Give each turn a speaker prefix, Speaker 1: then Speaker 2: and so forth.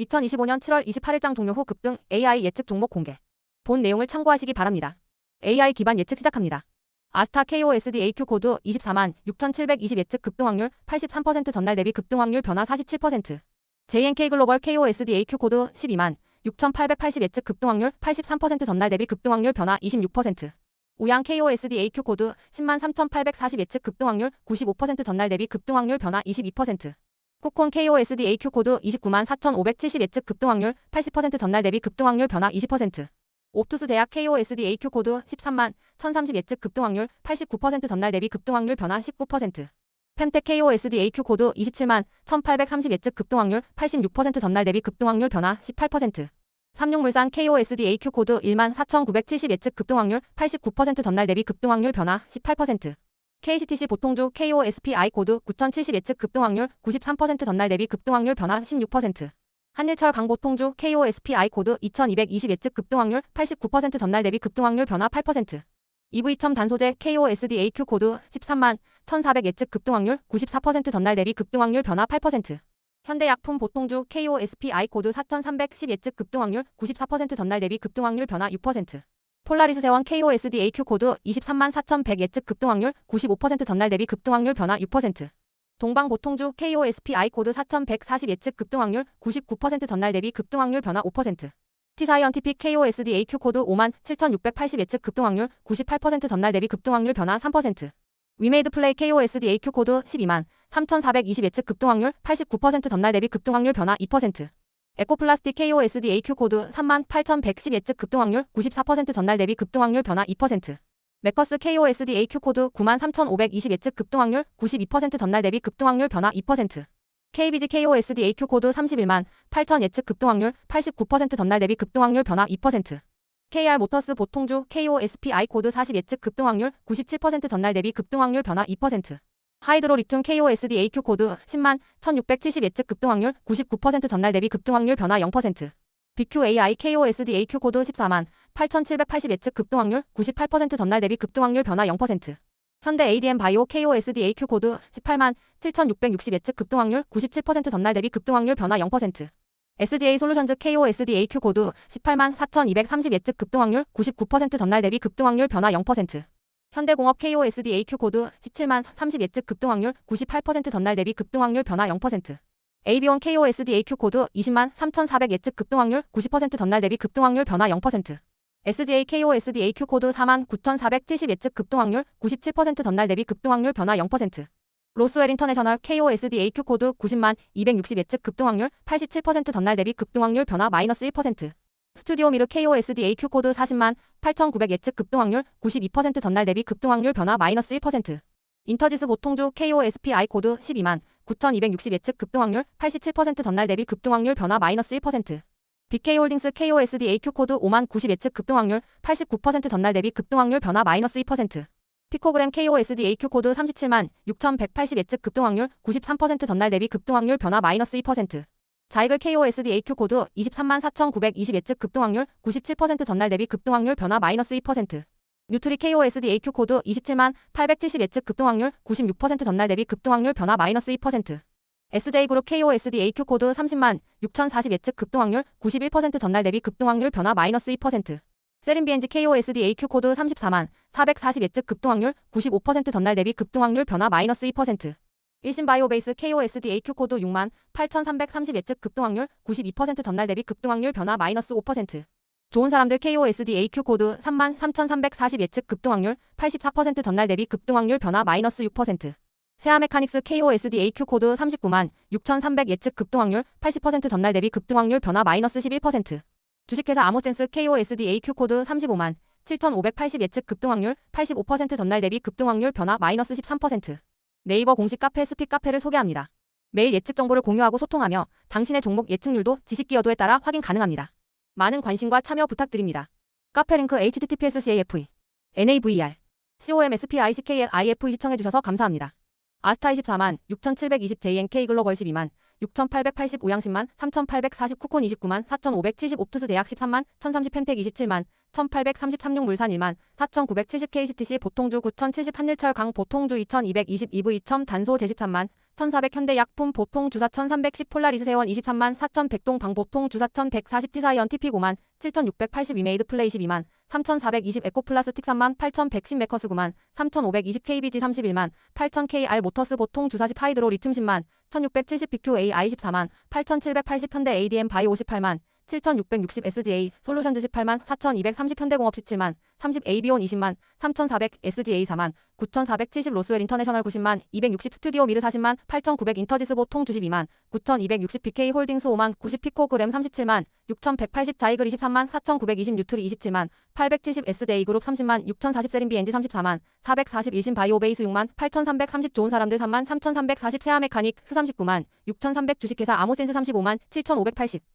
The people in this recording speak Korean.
Speaker 1: 2025년 7월 28일장 종료 후 급등 AI 예측 종목 공개. 본 내용을 참고하시기 바랍니다. AI 기반 예측 시작합니다. 아스타 KOSD AQ 코드 24만 6,720 예측 급등 확률 83% 전날 대비 급등 확률 변화 47%. JNK 글로벌 KOSD AQ 코드 12만 6,880 예측 급등 확률 83% 전날 대비 급등 확률 변화 26%. 우양 KOSD AQ 코드 10만 3,840 예측 급등 확률 95% 전날 대비 급등 확률 변화 22%. 쿠콘 KOSD AQ 코드 29만 4,570 예측 급등 확률 80% 전날 대비 급등 확률 변화 20%. 옵투스 제약 KOSD AQ 코드 13만 1,030 예측 급등 확률 89% 전날 대비 급등 확률 변화 19%. 펜텍 KOSD AQ 코드 27만 1,830 예측 급등 확률 86% 전날 대비 급등 확률 변화 18%. 삼육물산 KOSD AQ 코드 1만 4,970 예측 급등 확률 89% 전날 대비 급등 확률 변화 18%. KCTC 보통주 KOSPI 코드 9,070 예측 급등 확률 93% 전날 대비 급등 확률 변화 16%. 한일철 강보통주 KOSPI 코드 2,220 예측 급등 확률 89% 전날 대비 급등 확률 변화 8%. EV첨 단소재 KOSD AQ 코드 13만 1,400 예측 급등 확률 94% 전날 대비 급등 확률 변화 8%. 현대약품 보통주 KOSPI 코드 4,310 예측 급등 확률 94% 전날 대비 급등 확률 변화 6%. 폴라리스 세원 KOSD AQ 코드 23만 4,100 예측 급등 확률 95% 전날 대비 급등 확률 변화 6%. 동방 보통주 KOSPI 코드 4,140 예측 급등 확률 99% 전날 대비 급등 확률 변화 5%. T사이언티픽 KOSD AQ 코드 5만 7,680 예측 급등 확률 98% 전날 대비 급등 확률 변화 3%. 위메이드 플레이 KOSD AQ 코드 12만 3,420 예측 급등 확률 89% 전날 대비 급등 확률 변화 2%. 에코플라스틱 KOSD AQ 코드 3만 8,110 예측 급등 확률 94% 전날 대비 급등 확률 변화 2%. 메커스 KOSD AQ 코드 9만 3,520 예측 급등 확률 92% 전날 대비 급등 확률 변화 2%. KBG KOSD AQ 코드 31만 8천 예측 급등 확률 89% 전날 대비 급등 확률 변화 2%. KR 모터스 보통주 KOSPI 코드 40 예측 급등 확률 97% 전날 대비 급등 확률 변화 2%. 하이드로 리튬 KOSD AQ 코드 10만 1670 예측 급등 확률 99% 전날 대비 급등 확률 변화 0%. BQAI KOSD AQ 코드 14만 8780 예측 급등 확률 98% 전날 대비 급등 확률 변화 0%. 현대 ADM 바이오 KOSD AQ 코드 18만 7660 예측 급등 확률 97% 전날 대비 급등 확률 변화 0%. SGA 솔루션즈 KOSD AQ 코드 18만 4230 예측 급등 확률 99% 전날 대비 급등 확률 변화 0%. 현대공업 KOSD AQ 코드 17만 30 예측 급등 확률 98% 전날 대비 급등 확률 변화 0%. AB1 KOSD AQ 코드 20만 3400 예측 급등 확률 90% 전날 대비 급등 확률 변화 0%. SGA KOSD AQ 코드 4만 9470 예측 급등 확률 97% 전날 대비 급등 확률 변화 0%. 로스웰 인터내셔널 KOSD AQ 코드 90만 260 예측 급등 확률 87% 전날 대비 급등 확률 변화 마이너스 1%. 스튜디오 미르 KOSD AQ 코드 40만 8900 예측 급등 확률 92% 전날 대비 급등 확률 변화 마이너스 1%. 인터지스 보통주 KOSPI 코드 12만 9260 예측 급등 확률 87% 전날 대비 급등 확률 변화 마이너스 1%. BK홀딩스 KOSD AQ 코드 5만 90 예측 급등 확률 89% 전날 대비 급등 확률 변화 마이너스 2%. 피코그램 KOSD AQ 코드 37만 6180 예측 급등 확률 93% 전날 대비 급등 확률 변화 마이너스 2%. 자이글 KOSD AQ 코드 23만 4920 예측 급등 확률 97% 전날 대비 급등 확률 변화 마이너스 2%. 뉴트리 KOSD AQ 코드 27만 870 예측 급등 확률 96% 전날 대비 급등 확률 변화 마이너스 2%. SJ그룹 KOSD AQ 코드 30만 6040 예측 급등 확률 91% 전날 대비 급등 확률 변화 마이너스 2%. 세린비엔지 KOSD AQ 코드 34만 440 예측 급등 확률 95% 전날 대비 급등 확률 변화 마이너스 2%. 일신바이오베이스 KOSD AQ 코드 6만 8330 예측 급등 확률 92% 전날 대비 급등 확률 변화 마이너스 5%. 좋은 사람들 KOSD AQ 코드 3만 3340 예측 급등 확률 84% 전날 대비 급등 확률 변화 마이너스 6%. 세아 메카닉스 KOSD AQ 코드 39만 6300 예측 급등 확률 80% 전날 대비 급등 확률 변화 마이너스 11%. 주식회사 아모센스 KOSD AQ 코드 35만 7580 예측 급등 확률 85% 전날 대비 급등 확률 변화 마이너스 13%. 네이버 공식 카페 스픽 카페를 소개합니다. 매일 예측 정보를 공유하고 소통하며 당신의 종목 예측률도 지식 기여도에 따라 확인 가능합니다. 많은 관심과 참여 부탁드립니다. 카페 링크 https caf naver comspicklif 시청해주셔서 감사합니다. 아스타 24만 6720 JNK 글로벌 12만 6880 우양 10만 3840 쿠콘 29만 4570 옵투스 대학 13만 1030 펜텍 27만 1833용 물산 1만 4970 KCTC 보통주 9070 한일철 강 보통주 2220 EV 2000 단소 제13만 1400 현대약품 보통 주사 1310 폴라리스 세원 23만 4100동 방 보통 주사 1140 티사이언 TP 9만 7682 메이드 플레이 12만 3420 에코플라스틱 3만 8110 메커스 9만 3520 KBG 31만 8000 KR 모터스 보통 주사 10 하이드로 리튬 10만 1670 BQA I 14만 8780 현대 ADM 바이 58만 7660 SGA 솔루션즈 18만 4230 현대공업 17만 30 AB온 20만 3400 SGA 4만 9470 로스웰 인터내셔널 90만 260 스튜디오 미르 40만 8900 인터지스 보통 주식 2만 9260 BK 홀딩스 5만 90 피코그램 37만 6180 자이글 23만 4920 뉴트리 27만 870 SJ 그룹 30만 6040 세린비 엔지 34만 440 일신 바이오 베이스 6만 8330 좋은 사람들 3만 3340 세아 메카닉 스 39만 6300 주식회사 아모센스 35만 7580